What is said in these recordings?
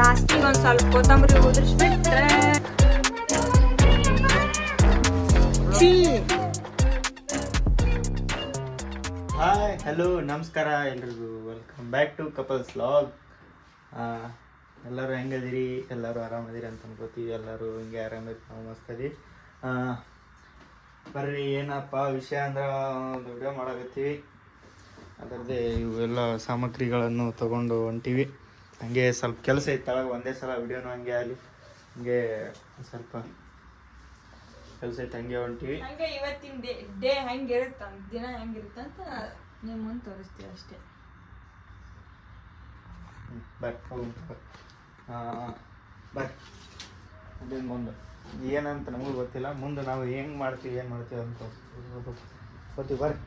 ಲಾಸ್ಟಿಗೆ ಒಂದು ಸ್ವಲ್ಪ ಕೊತ್ತಂಬರಿ ಹಾಯ್ ಹಲೋ ನಮಸ್ಕಾರ ಎಲ್ರಿಗೂ. Welcome back to couples log ಎಲ್ಲರೂ ಹೆಂಗದಿರಿ ಎಲ್ಲರೂ ಆರಾಮದಿರಿ ಅಂತ ಅನ್ಕೋತೀವಿ. ಎಲ್ಲರೂ ಹಿಂಗೆ ಆರಾಮದಿರಿ ನಾವು ಮಸ್ತದಿ ಬರ್ರಿ, ಏನಪ್ಪ ವಿಷಯ ಅಂದ್ರೆ ಒಂದು ವಿಡಿಯೋ ಮಾಡಕತ್ತೀವಿ. ಅದರದ್ದೇ ಇವೆಲ್ಲ ಸಾಮಗ್ರಿಗಳನ್ನು ತಗೊಂಡು ಹೊಂಟೀವಿ. ಹಂಗೆ ಸ್ವಲ್ಪ ಕೆಲಸ ಇತ್ತು ತಳಗ ಒಂದೇ ಸಲ ವಿಡಿಯೋನು ಹಂಗೆ ಆಗಲಿ. ಹಂಗೆ ಸ್ವಲ್ಪ ಕೆಲಸ ಇತ್ತು ಹಂಗೆ ಹೊಂಟಿವಿ. ಹಂಗೆ ಇವತ್ತಿನ ಡೇ ಡೇ ಹೆಂಗಿರುತ್ತ ದಿನ ಹೆಂಗಿರುತ್ತಂತ ನಿಮ್ಮ ಮುಂದೆ ತೋರಿಸ್ತೀವಿ ಅಷ್ಟೇ. ಬರ್ರಿ ಹೋಗೋಣ ಬರ್ರಿ ಅದೇನು ಮುಂದೆ? ಏನಂತ ನಮಗೂ ಗೊತ್ತಿಲ್ಲ ಮುಂದೆ ನಾವು ಹೆಂಗೆ ಮಾಡ್ತೀವಿ ಏನು ಮಾಡ್ತೀವಿ ಅಂತ ಗೊತ್ತೀವಿ ಬರ್ರಿ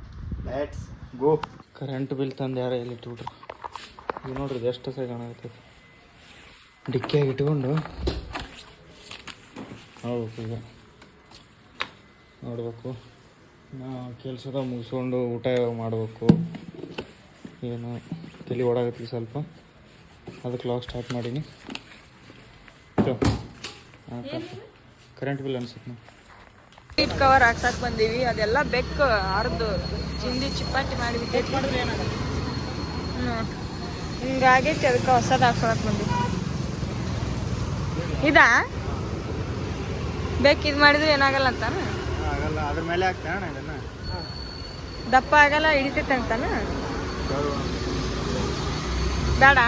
ಲೆಟ್ಸ್ ಗೋ ಕರೆಂಟ್ ಬಿಲ್ ತಂದು ಯಾರೋ ಎಲ್ಲಿ ಇಟ್ಬಿಟ್ರು? ಇದು ನೋಡ್ರಿ ಇದು ಎಷ್ಟು ಸಹ ಕಾಣಾಗತ್ತೈತಿ ಡಿಕ್ಕಿಯಾಗಿ ಇಟ್ಕೊಂಡು. ಹೌದು ಈಗ. ನೋಡಬೇಕು. ನಾ ಕೆಲಸದ ಮುಗಿಸ್ಕೊಂಡು ಊಟ ಮಾಡಬೇಕು. ಏನು? ತಲೆ ಓಡಾಗತ್ತಿ ಸ್ವಲ್ಪ. ಅದಕ್ಕೆ ಲಾಗ್ ಸ್ಟಾರ್ಟ್ ಮಾಡೀನಿ. ಕರೆಂಟ್ ಬಿಲ್ ಅನ್ಸುತ್ತೆ ನಾವು ಸೀಟ್ ಕವರ್ ಹಾಕ್ಸಕ್ ಬಂದೀವಿ. ಅದೆಲ್ಲ ಬೆಕ್ಕು ಹರಿದು ಚಿಂದಿ ಚಿಪ್ಪಾಟಿ ಮಾಡಿ ಹ್ಮ್. ಹಿಂಗಾಗೈತಿ ಅದಕ್ಕೆ ಹೊಸದು ಹಾಕ್ಸೊಳಕ್ ಬಂದಿತ್ತು ಇದಾ? ಬೇಕು ಇದು ಮಾಡಿದ್ರೆ ಏನಾಗಲ್ಲ ಅಂತಾನ? ಆಗಲ್ಲ. ಅದ್ರ ಮೇಲೆ ಇದನ್ನ. ದಪ್ಪ ಆಗಲ್ಲ ಹಿಡಿತೈತೆ ಅಂತಾನ? ಬೇಡ.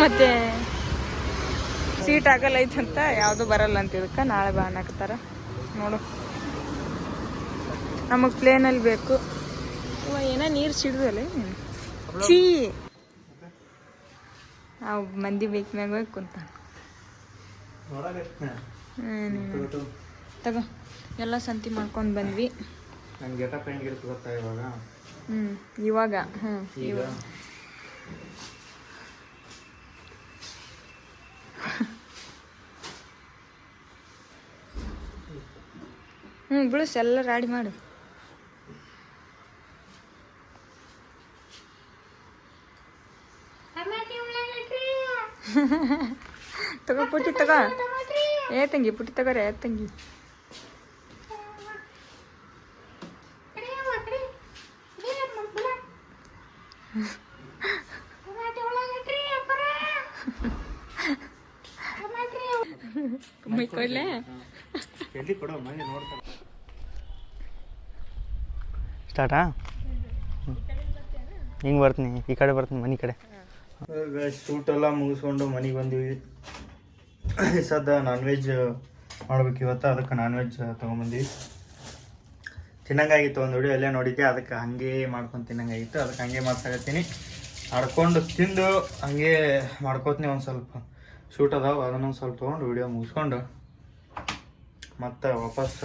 ಮತ್ತೆ? ಸೀಟ್ ಆಗಲ್ಲ ಅಂತ ಯಾವುದು ಬರಲ್ಲ ಅಂತ ಇದಕ್ಕೆ. ನಾಳೆ ಬ್ಯಾನ್ ಹಾಕ್ತಾರ ನೋಡು. ನಮಗೆ ಪ್ಲೇನಲ್ಲಿ ಬೇಕು. ಏನೋ ನೀರು ಸಿಡ್ದಲ್ಲ ಚೀ ನಾವು ಮಂದಿ ಬೇಕು ಮ್ಯಾಗ ಹೋಗಿ ಕುಂತ ತಗೋ. ಎಲ್ಲ ಸಂತಿ ಮಾಡ್ಕೊಂಡು ಬಂದ್ವಿ. ಇವಾಗ? ಹ್ಞೂ ಇವಾಗ. ಹ್ಞೂ ಬಿಳಿಸ್ ಎಲ್ಲ ರೆಡಿ ಮಾಡು. ತಗೋ ಪುಟ್ಟಿ ತಗೋ ಏ ತಂಗಿ ಪುಟ್ಟಿ ತಗೋರೆ ಏ ತಂಗಿ. ಮೈ ಕೊಡ್ಲೆ. ಎಲ್ಲಿ ಕೊಡೋ ಮನೆ ನೋಡ್ತಾರೆ. ಸ್ಟಾರ್ಟಾ? ಹಿಂಗೆ ಬರ್ತೀನಿ, ಈ ಕಡೆ ಬರ್ತೀನಿ, ಮನೆ ಕಡೆ. ಶೂಟ್ ಎಲ್ಲ ಮುಗಿಸ್ಕೊಂಡು ಮನೆಗೆ ಬಂದಿವಿ. ಸದ್ದ ನಾನ್ ವೆಜ್ ಮಾಡ್ಬೇಕು ಇವತ್ತು, ಅದಕ್ಕೆ ನಾನ್ ವೆಜ್ ತೊಗೊಂಬಂದಿವಿ. ತಿನ್ನಂಗಾಗಿತ್ತು ಒಂದು ವಿಡಿಯೋ ಅಲ್ಲೇ ನೋಡಿದ್ದೆ, ಅದಕ್ಕೆ ಹಾಗೆ ಮಾಡ್ಕೊಂಡು ತಿನ್ನಂಗಾಗಿತ್ತು, ಅದಕ್ಕೆ ಹಂಗೆ ಮಾಡ್ಸಾಕತ್ತೀನಿ ಆಡ್ಕೊಂಡು ತಿಂದು ಹಂಗೆ ಮಾಡ್ಕೋತೀನಿ ಒಂದು ಸ್ವಲ್ಪ. ಶೂಟ್ ಅದಾವ, ಅದನ್ನೊಂದು ಸ್ವಲ್ಪ ತೊಗೊಂಡು ವಿಡಿಯೋ ಮುಗಿಸ್ಕೊಂಡು ಮತ್ತೆ ವಾಪಸ್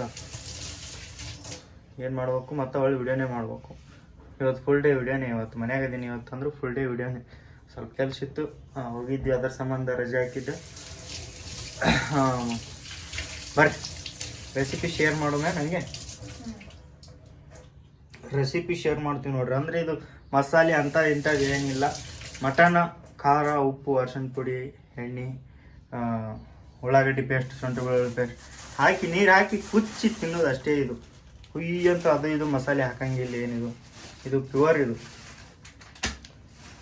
ಏನು ಮಾಡ್ಬೇಕು? ಮತ್ತೆ ಒಳ್ಳೆ ವಿಡಿಯೋನೇ ಮಾಡ್ಬೇಕು. ಇವತ್ತು ಫುಲ್ ಡೇ ವಿಡಿಯೋನೇ ಇವತ್ತು. ಮನ್ಯಾಗ ಇದ್ದೀನಿ ಇವತ್ತು ಅಂದ್ರೆ ಫುಲ್ ಡೇ ವಿಡಿಯೋನೇ. ಸ್ವಲ್ಪ ಕೆಲಸ ಇತ್ತು. ಹೋಗಿದ್ದೆ ಅದರ ಸಂಬಂಧ ರಜೆ ಹಾಕಿದ್ದೆ. ಬರ್ರಿ. ರೆಸಿಪಿ ಶೇರ್ ಮಾಡೋಣ ನನಗೆ ರೆಸಿಪಿ ಶೇರ್ ಮಾಡ್ತೀವಿ ನೋಡ್ರಿ. ಅಂದ್ರೆ ಇದು ಮಸಾಲೆ ಅಂತ ಇಂಥದ್ದು ಏನಿಲ್ಲ. ಮಟನ್, ಖಾರ, ಉಪ್ಪು ಅರ್ಶಿನ ಪುಡಿ, ಎಣ್ಣೆ ಉಳ್ಳಾಗಡ್ಡಿ ಪೇಸ್ಟ್ ಶುಂಠಿ ಬೆಳ್ಳುಳ್ಳಿ ಪೇಸ್ಟ್ ಹಾಕಿ, ನೀರು ಹಾಕಿ ಕುಚ್ಚಿ ತಿನ್ನೋದು ಅಷ್ಟೇ ಇದು. ಹುಯ್ ಅಂತ ಅದು ಇದು ಮಸಾಲೆ ಹಾಕಂಗಿಲ್ಲ ಏನಿದು? ಇದು ಪ್ಯೂರ್ ಇದು.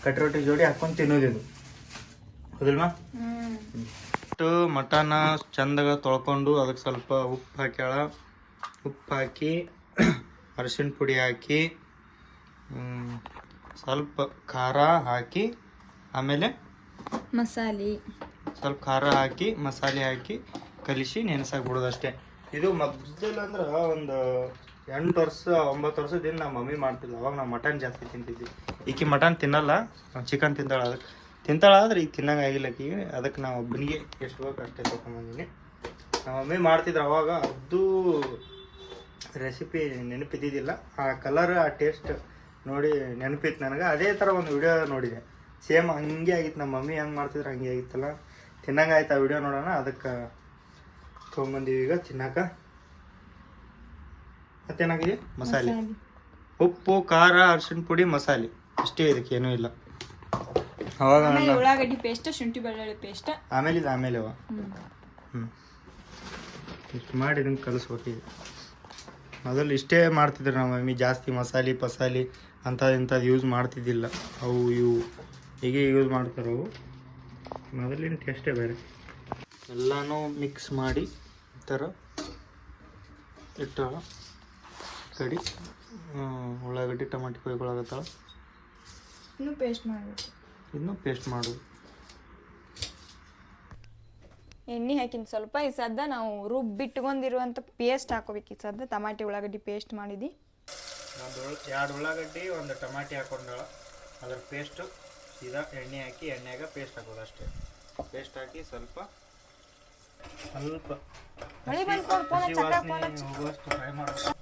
ಕಟ್ರೋಟಿ ರೊಟ್ಟಿ ಜೋಡಿ ಹಾಕೊಂಡು ತಿನ್ನೋದು ಇದು. ಹೌದಿಲ್ವಾ? ಇಟ್ಟು ಮಟನ ಚಂದಾಗ ತೊಳ್ಕೊಂಡು ಅದಕ್ಕೆ ಸ್ವಲ್ಪ ಉಪ್ಪು ಹಾಕ್ಯಾಳ. ಉಪ್ಪು ಹಾಕಿ ಅರಿಶಿಣ ಪುಡಿ ಹಾಕಿ ಸ್ವಲ್ಪ ಖಾರ ಹಾಕಿ ಆಮೇಲೆ ಮಸಾಲೆ. ಸ್ವಲ್ಪ ಖಾರ ಹಾಕಿ ಮಸಾಲೆ ಹಾಕಿ ಕಲಿಸಿ ಬಿಡೋದು ಅಷ್ಟೇ. ಇದು ಮೊದಲು ಅಂದ್ರೆ ಒಂದು ಎಂಟು ವರ್ಷ, ಒಂಬತ್ತು ವರ್ಷದಿಂದ ನಮ್ಮ ಮಮ್ಮಿ ಮಾಡ್ತಿಲ್ಲ ಅವಾಗ ನಾವು ಮಟನ್ ಜಾಸ್ತಿ ತಿಂತಿದ್ವಿ. ಈಕಿ ಮಟನ್ ತಿನ್ನಲ್ಲ ಚಿಕನ್ ತಿಂತಾಳ ಅದಕ್ಕೆ ತಿಂತಾಳ ಆದ್ರೆ ಈಗ ತಿನ್ನಂಗೆ ಆಗಿಲ್ಲ ಆಕಿಗೆ ಅದಕ್ಕೆ ನಾವು ಒಬ್ಬನಿಗೆ ಎಷ್ಟು ಬೇಕು ಅಷ್ಟೇ ತೊಗೊಂಬಂದಿನಿ ನಮ್ಮ ಮಮ್ಮಿ ಮಾಡ್ತಿದ್ರು ಅವಾಗ. ಅದು ರೆಸಿಪಿ ನೆನಪಿದ್ದಿದ್ದಿಲ್ಲ. ಆ ಕಲರ್ ಆ ಟೇಸ್ಟ್ ನೋಡಿ ನೆನಪಿತ್ತು ನನಗೆ. ಅದೇ ಥರ ಒಂದು ವಿಡಿಯೋ ನೋಡಿದೆ. ಸೇಮ್ ಹಂಗೆ ಆಗಿತ್ತು. ನಮ್ಮ ಮಮ್ಮಿ ಹೆಂಗೆ ಮಾಡ್ತಿದ್ರು ಹಂಗೆ ಆಗಿತ್ತಲ್ಲ. ತಿನ್ನಂಗೆ ಆಯ್ತು ಆ ವಿಡಿಯೋ ನೋಡೋಣ. ಅದಕ್ಕೆ ತೊಗೊಂಬಂದೀವಿ ಈಗ ತಿನ್ನಾಕ ಮತ್ತೇನಾಗಿದೆ ಮಸಾಲೆ ಉಪ್ಪು ಖಾರ ಅರಿಶಿಣ ಪುಡಿ ಮಸಾಲೆ ಅಷ್ಟೇ ಇದಕ್ಕೆ ಏನೂ ಇಲ್ಲ. ಅವಾಗ ಆಮೇಲೆ ಉಳ್ಳಾಗಡ್ಡಿ ಪೇಸ್ಟ್ ಶುಂಠಿ ಬೆಳ್ಳುಳ್ಳಿ ಪೇಸ್ಟ್ ಆಮೇಲೆ ಇದು ಆಮೇಲೆ ಅವ. ಹ್ಞೂ ಇಷ್ಟು ಮಾಡಿ ಇದನ್ನು ಕಲಿಸ್ಬೇಕೀಗ ಮೊದಲು ಇಷ್ಟೇ ಮಾಡ್ತಿದ್ರು ನಮ್ಮ ಮಮ್ಮಿ ಜಾಸ್ತಿ ಮಸಾಲೆ ಪಸಾಲಿ ಅಂಥದ್ದು ಇಂಥದ್ದು ಯೂಸ್ ಮಾಡ್ತಿದ್ದಿಲ್ಲ. ಅವು ಇವು. ಹೀಗೆ ಯೂಸ್ ಮಾಡ್ತಾರೆ ಅವು ಮೊದಲಿನ ಟೇಸ್ಟೇ ಬೇರೆ. ಎಲ್ಲನೂ ಮಿಕ್ಸ್ ಮಾಡಿ ಈ ಥರ ಇಟ್ಟಾಳ ಕಡಿ ಉಳ್ಳಾಗಡ್ಡಿ ಟಮಾಟಿ ಕೊಯ್ಕೊಳಗತ್ತಾಳ ಇನ್ನು ಪೇಸ್ಟ್ ಮಾಡಬೇಕು. ಇನ್ನು ಪೇಸ್ಟ್ ಮಾಡು. ಎಣ್ಣೆ ಹಾಕಿನ ಸ್ವಲ್ಪ ಈ ಸದ್ದ ನಾವು ರುಬ್ಬಿಟ್ಕೊಂಡಿರುವಂಥ ಪೇಸ್ಟ್ ಹಾಕೋಬೇಕು. ಈ ಸದ್ದ ಟಮಾಟಿ ಉಳ್ಳಾಗಡ್ಡಿ ಪೇಸ್ಟ್ ಮಾಡಿದ್ವಿ ಒಂದು ಎರಡು ಉಳ್ಳಾಗಡ್ಡಿ ಒಂದು ಟಮಾಟಿ ಹಾಕೊಂಡಾಳ ಅದ್ರ ಪೇಸ್ಟು ಸೀದಾ ಎಣ್ಣೆ ಹಾಕಿ ಎಣ್ಣೆಗೆ ಪೇಸ್ಟ್ ಹಾಕೋದು ಅಷ್ಟೇ. ಪೇಸ್ಟ್ ಹಾಕಿ ಸ್ವಲ್ಪ ಸ್ವಲ್ಪ ಮಳಿ ಫೋನ್ ಹಸಿ ವಾಸನೆ ಹೋಗುವಷ್ಟು ಫ್ರೈ ಮಾಡಬೇಕು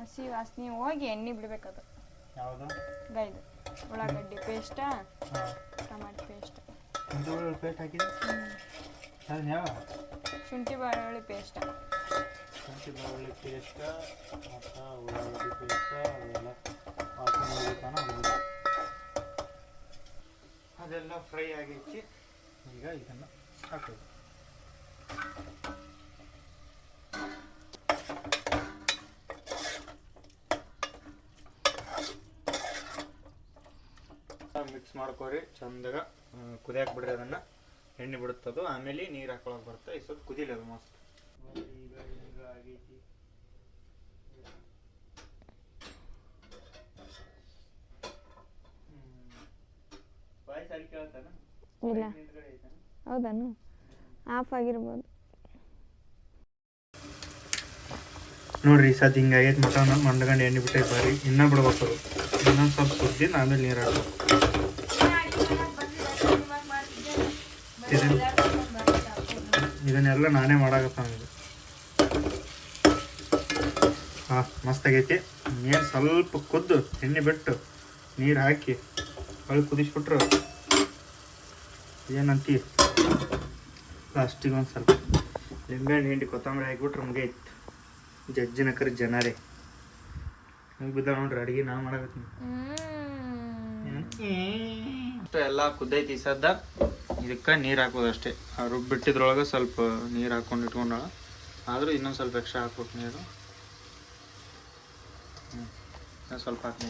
ಹಸಿ ವಾಸನೆ ಹೋಗಿ ಎಣ್ಣೆ ಬಿಡ್ಬೇಕದು. ಯಾವುದು? ಗೈದು. ಉಳ್ಳಾಗಡ್ಡಿ ಪೇಸ್ಟ ಟಮಾಟಿ ಪೇಸ್ಟ್ ಬೆಳ್ಳುಳ್ಳಿ ಪೇಸ್ಟ್ ಹಾಕಿದೆ ಅದನ್ನ ಯಾವ? ಶುಂಠಿ ಬೆಳ್ಳುಳ್ಳಿ ಪೇಸ್ಟ್ ಶುಂಠಿ ಬೆಳ್ಳುಳ್ಳಿ ಪೇಸ್ಟ್ ಮತ್ತು ಉಳ್ಳಾಗಡ್ಡಿ ಪೇಸ್ಟ್ ಅದೆಲ್ಲ ಅದೆಲ್ಲ ಫ್ರೈ ಆಗೈತಿ ಈಗ ಇದನ್ನು ಹಾಕೋದು ಮಿಕ್ಸ್ ಮಾಡ್ಕೊರಿ ಚಂದಾಗ ಕುದಿಯಾಕ ಬಿಡ್ರಿ ಅದನ್ನ. ಎಣ್ಣೆ ಬಿಡುತ್ತದು ಆಮೇಲೆ ನೀರು ಹಾಕೊಳಕ್ ಬರುತ್ತೆ. ಈ ಸ್ವಲ್ಪ ಕುದಿಲಿ ಅದು ಮಸ್ತ್ ಈಗ ಈಗ ಆಗೈತಿ ವಾಯ್ಸ್ ಅಲ್ಲಿ ಕೇಳ್ತಾನ ಇಲ್ಲ ಹೌದನು ಆಫ್ ಆಗಿರ್ಬೋದು. ನೋಡ್ರಿ ಸದ್ ಹಿಂಗಾಗೈತೆ ಮಟನ್ ಮಂಡ್ಗಂಡು ಎಣ್ಣೆ ಬಿಟ್ಟೈತೆ ಬಾರಿ. ಇನ್ನೂ ಬಿಡ್ಬೇಕು ಇನ್ನೊಂದು ಸ್ವಲ್ಪ ಕುದ್ದಿನ ಆಮೇಲೆ ನೀರು ಹಾಕ್ಬೇಕು. ಇದನ್ನ- ಇದನ್ನೆಲ್ಲ ನಾನೇ ಮಾಡಾಕತ್ತಾನ ನನಗೆ. ಹಾಂ, ಮಸ್ತ್ ಆಗೈತಿ. ಏನು ಸ್ವಲ್ಪ ಕುದ್ದು, ಎಣ್ಣೆ ಬಿಟ್ಟು ನೀರು ಹಾಕಿ ಹೊಳ್ಳಿ ಕುದಿಸ್ಬಿಟ್ರು. ಏನಂತಿ? ಲಾಸ್ಟಿಗೆ ಒಂದು ಸ್ವಲ್ಪ. ಲಿಂಬೆಹಣ್ಣು ಹಿಂಡಿ, ಕೊತ್ತಂಬರಿ ಹಾಕಿಬಿಟ್ರೆ ಮುಗೈತಿ. ಜಜ್ಜಿನ ಕರಿ ಜನರೇ. ಬಿದ್ದ ನೋಡ್ರಿ ಅಡುಗೆ ನಾ ಮಾಡಬೇಕು ಎಲ್ಲ ಕುದ್ದೈತಿ ಸದ್ದ. ಇದಕ್ಕೆ ನೀರು ಹಾಕೋದು ಅಷ್ಟೇ. ರುಬ್ಬಿಟ್ಟಿದ್ರೊಳಗೆ ಸ್ವಲ್ಪ ನೀರು ಹಾಕೊಂಡು ಇಟ್ಕೊಂಡಾಳ. ಆದರೂ ಇನ್ನೊಂದು ಸ್ವಲ್ಪ ಎಕ್ಸ್ಟ್ರಾ ಹಾಕ್ಬೇಕು ನೀರು. ಸ್ವಲ್ಪ ಹಾಕಿ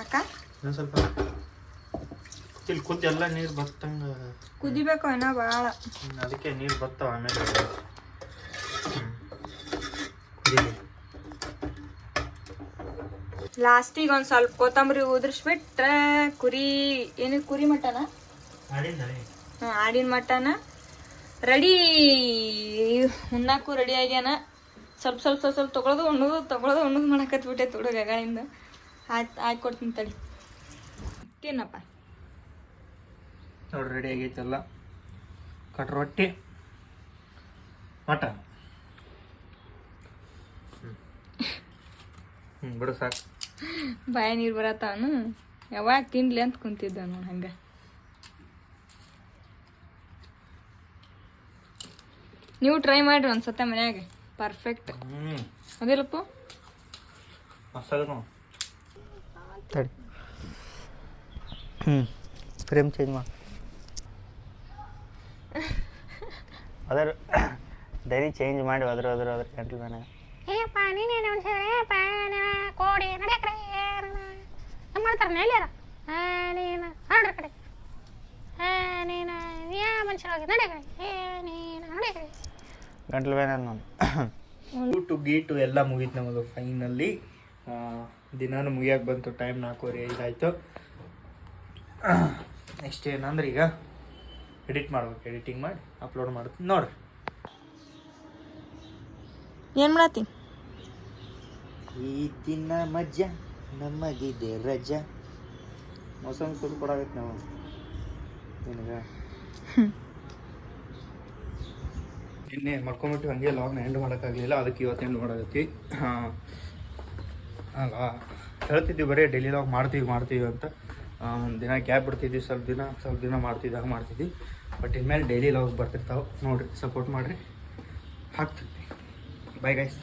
ಸಾಕ? ಇನ್ನೊಂದು ಸ್ವಲ್ಪ. ಇಲ್ಲಿ ಕುದ್ದು ಎಲ್ಲ ನೀರು ಬತ್ತಂಗೆ. ಕುದಿಬೇಕು ಏನೋ ಭಾಳ ಅದಕ್ಕೆ ನೀರು ಬರ್ತಾವ ಆಮೇಲೆ. ಲಾಸ್ಟಿಗೆ ಒಂದು ಸ್ವಲ್ಪ ಕೊತ್ತಂಬರಿ ಉದುರಿಸ್ಬಿಟ್ರೆ ಕುರಿ ಏನು ಕುರಿ ಮಟನ? ಆಡಿನ ಮಟನ. ರೆಡಿ. ಉಣ್ಣಾಕು ರೆಡಿ ಆಗ್ಯಾನ. ಸ್ವಲ್ಪ ಸ್ವಲ್ಪ ಸ್ವಲ್ಪ ಸ್ವಲ್ಪ ತೊಗೊಳೋದು ಉಣ್ಣೋದು ತೊಗೊಳೋದು ಉಣ್ಣೋದು ಮಾಡಕತ್ಬಿಟ್ಟೆ ಹುಡುಗ ಗಗಳಿಂದ ಆಯ್ತು ಆಯ್ತು ಕೊಡ್ತೀನಿ ತಡಿ. ತಿನ್ನಪ್ಪ. ನೋಡ್ರಿ ರೆಡಿ ಆಗೈತಲ್ಲ. ಕಟ್ ರೊಟ್ಟಿ ಮಟನ್. ಹ್ಞೂ ಬಿಡು ಸಾಕು. ಬಾಯ ನೀರು ಬರತ್ತವನು ಯಾವಾಗ ತಿನ್ಲಿ ಅಂತ ಕುಂತಿದ್ದ ನೋಡಿ ಹಂಗೆ. ನೀವು ಟ್ರೈ ಮಾಡಿರಿ ಒಂದು ಸತ ಮನ್ಯಾಗ. ಪರ್ಫೆಕ್ಟ್ ಹ್ಞೂ ಅದಿಲ್ಲಪ್ಪ ಮಸಾಲೆ ತಡಿ. ಹ್ಞೂ ಫ್ರೇಮ್ ಚೇಂಜ್ ಮಾಡಿ. ಅದರ ಡೈರಿ ಚೇಂಜ್ ಮಾಡಿ ಅದ್ರ ಅದ್ರ ಅದ್ರ ಗಂಟ್ಲು ಮೇಲೆ. ಏಪ್ಪ ನೀನೇನು ಪಾನ ಕೋಡಿ ನಡೆಯಕ್ರೆ ಮಾಡ್ತಾರೆ ನೆಲ್ಯಾರ ನೀನು ಹರಡ್ರ ಕಡೆ. ನೀನು ಯಾ ಮನುಷ್ಯರಾಗಿ ನಡೆಯಕ್ರೆ? ಏ ನೀನು ನಡೆಯಕ್ರೆ ಗಂಟ್ಲು ಬೇನೆ ನಾನು. ಟು ಗೀಟು ಎಲ್ಲ ಮುಗೀತು ನಮ್ಮದು ಫೈನಲ್ಲಿ ದಿನಾನು ಮುಗಿಯಕ್ಕೆ ಬಂತು ಟೈಮ್ ನಾಲ್ಕೂವರೆ ಐದಾಯಿತು ನೆಕ್ಸ್ಟ್ ಏನಂದ್ರೆ ಈಗ ಎಡಿಟ್ ಮಾಡ್ಬೇಕು ಎಡಿಟಿಂಗ್ ಮಾಡಿ ಅಪ್ಲೋಡ್ ಮಾಡ್ತೀನಿ. ನೋಡ್ರಿ. ಏನು ಮಾಡತ್ತಿ? ಈ ದಿನ ಮಜ್ಜಾ ನಮಗಿದೆ ರಜಾ. ಮೋಸಮ್ ಸುರು ಕೊಡಾಗತ್ತೆ ನಾವು. ನಿನಗ? ನಿನ್ನೆ ಮಾಡ್ಕೊಂಬಿಟ್ಟು ಹಂಗೆ ಲಾಗ್ನ ಎಂಡ್ ಮಾಡೋಕ್ಕಾಗಲಿಲ್ಲ ಅದಕ್ಕೆ ಇವತ್ತು ಎಂಡ್ ಮಾಡಾಕತ್ತಿ. ಹಾಂ ಅಲ್ಲ ಹೇಳ್ತಿದ್ವಿ ಬರೀ ಡೈಲಿ ಲಾಗ್ ಮಾಡ್ತೀವಿ ಮಾಡ್ತೀವಿ ಅಂತ. ಒಂದು ದಿನ ಗ್ಯಾಪ್ ಬಿಡ್ತಿದ್ವಿ, ಸ್ವಲ್ಪ ದಿನ ಸ್ವಲ್ಪ ದಿನ ಮಾಡ್ತಿದ್ವಿ, ಹಂಗೆ ಮಾಡ್ತಿದ್ವಿ. ಬಟ್ ಇನ್ಮೇಲೆ ಡೈಲಿ ಲಾಗ್ಸ್ ಬರ್ತಿರ್ತಾವೆ. ನೋಡಿರಿ ಸಪೋರ್ಟ್ ಮಾಡಿರಿ. ಹಾಕ್ತಿರ್ತೀವಿ. Bye guys